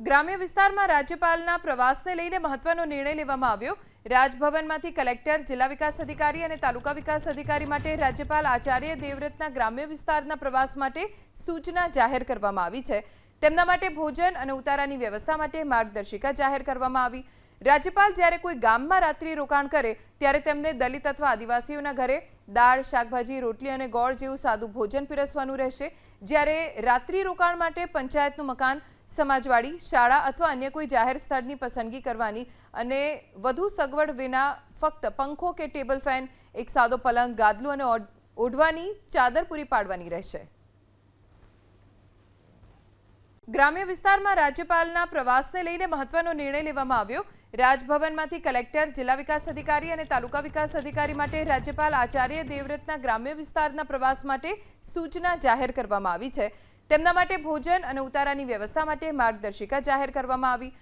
ગ્રામ્ય વિસ્તારમાં રાજ્યપાલના પ્રવાસને લઈને મહત્વનો નિર્ણય લેવામાં આવ્યો. રાજભવનમાંથી કલેક્ટર, જિલ્લા વિકાસ અધિકારી અને તાલુકા વિકાસ અધિકારી માટે રાજ્યપાલ આચાર્ય દેવવ્રતના ગ્રામ્ય વિસ્તારના પ્રવાસ માટે સૂચના જાહેર કરવામાં આવી છે. તેમના માટે ભોજન અને ઉતારાની વ્યવસ્થા માટે માર્ગદર્શિકા જાહેર કરવામાં આવી. રાજ્યપાલ જ્યારે કોઈ ગામમાં રાત્રિ રોકાણ કરે, ત્યારે તેમને દલિત અથવા આદિવાસીઓના ઘરે દાળ, શાકભાજી, રોટલી અને ગોળ જેવું સાદું ભોજન પીરસવાનું રહેશે. જ્યારે રાત્રિ રોકાણ માટે પંચાયતનું મકાન, સમાજવાડી, શાળા અથવા અન્ય કોઈ જાહેર સ્થળની પસંદગી કરવાની અને વધુ સગવડ વિના ફક્ત પંખો કે ટેબલ ફેન, એક સાદો પલંગ, ગાદલું અને ઓઢવાની ચાદર પૂરી પાડવાની રહેશે. ગ્રામ્ય વિસ્તારમાં રાજ્યપાલના પ્રવાસને લઈને મહત્વનો નિર્ણય લેવામાં આવ્યો. રાજભવનમાંથી કલેક્ટર, જિલ્લા વિકાસ અધિકારી અને તાલુકા વિકાસ અધિકારી માટે રાજ્યપાલ આચાર્ય દેવવ્રતના ગ્રામ્ય વિસ્તારના પ્રવાસ માટે સૂચના જાહેર કરવામાં આવી છે. તેમના માટે ભોજન અને ઉતારાની વ્યવસ્થા માટે માર્ગદર્શિકા જાહેર કરવામાં આવી.